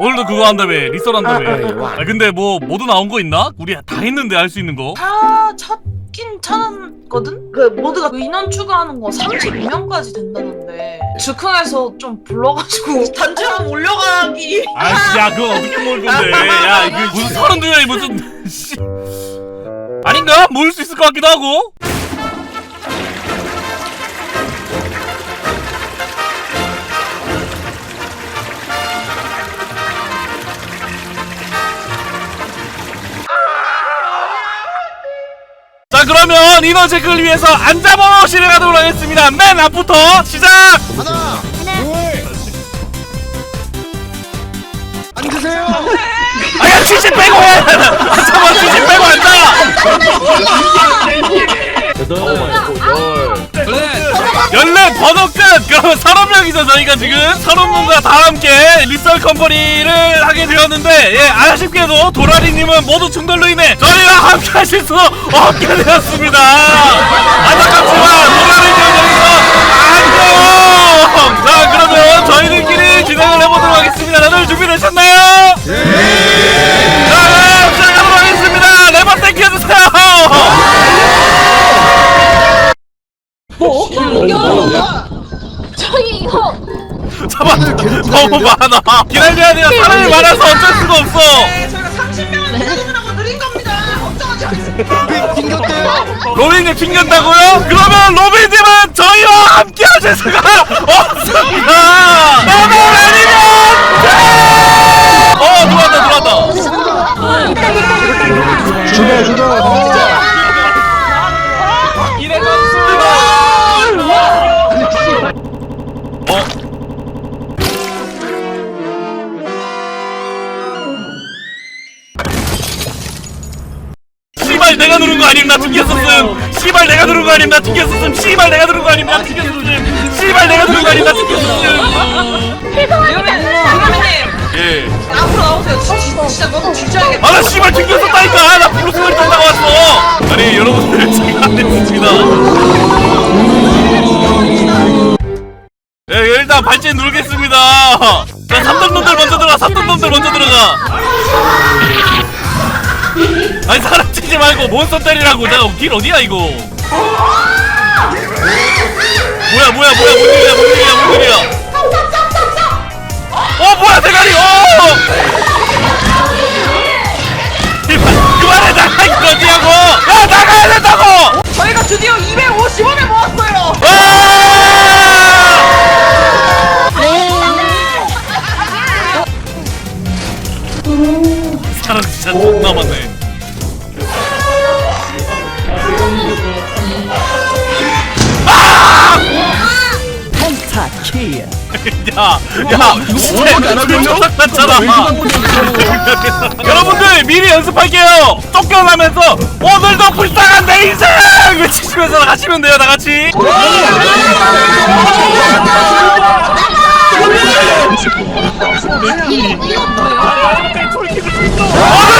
오늘도 그거 한다며 리썰 한다며 아, 근데 뭐 모두 나온 거 있나? 우리 다 했는데 할 수 있는 거? 다 찾긴 찾았거든? 그 모드가 그 인원 추가하는 거 32명까지 된다던데 즉흥해서 좀 불러가지고 단체로 올려가기 아씨 야 그건 어떻게 모을 건데 야 이거 무슨 서른 두 명이 무슨 씨 아닌가? 모을 수 있을 것 같기도 하고 자 그러면 체크를 위해서 앉아보러 진행하도록 하겠습니다 맨 앞부터 시작 하나, 둘. 앉으세요. 아야 70 빼고 해! 열넷 번호 끝! 서른 명이죠 저희가 지금 분과 다 함께 리썰 컴퍼니를 하게 되었는데 예 아쉽게도 도라리님은 모두 충돌로 인해 저희와 함께 하실 수 없게 되었습니다 안타깝지만 도라리 저희 이거 잠깐만 너무 많아 기다려야 돼요 사람이 많아서 어쩔 수가 없어 네 저희가 30명을 기다리느라고 느린 겁니다 걱정하지 마세요 튕겼대요. 로빈님 튕겼다고요? 그러면 로빈님은 저희 내가 누른 거 아님 나 튕겼었음. 씨발 내가 누른 거 아님 나 튕겼었음. 씨발 내가 누른 거 아님 나 튕겼었음. 씨발 내가 누른 거 아님 나 튕겼었음. 유민 유민님 예. 앞으로 나오세요. 진짜, 진짜 너무 뒤져야겠다. 아나 씨발 튕겼었다니까. 나 블루 소리 듣다가 왔어. 아니 여러분들 제가 안 됐습니다. 예 일단 발제 누르겠습니다. 자 3등 놈들 먼저 들어가 3등 놈들 먼저 들어가 아니 사람 치지 말고 몬스터 때리라고. 내가 길 어디야 이거? 뭐야 뭐야 뭐야 뭔 일이야 뭔 일이야 뭔 일이야? 어 뭐야 대가리! 어! 그만해 나가 이거 어디냐고! 야 나가야 된다고! 저희가 드디어 250원을 모았어요. 아! 사람 진짜 존나 많네 야, 야, 진짜 조작났잖아. 여러분들 미리 연습할게요. 쫓겨나면서 오늘도 불쌍한 내 인생 외치시면서 가시면 돼요, 다 같이. 오늘도 불쌍한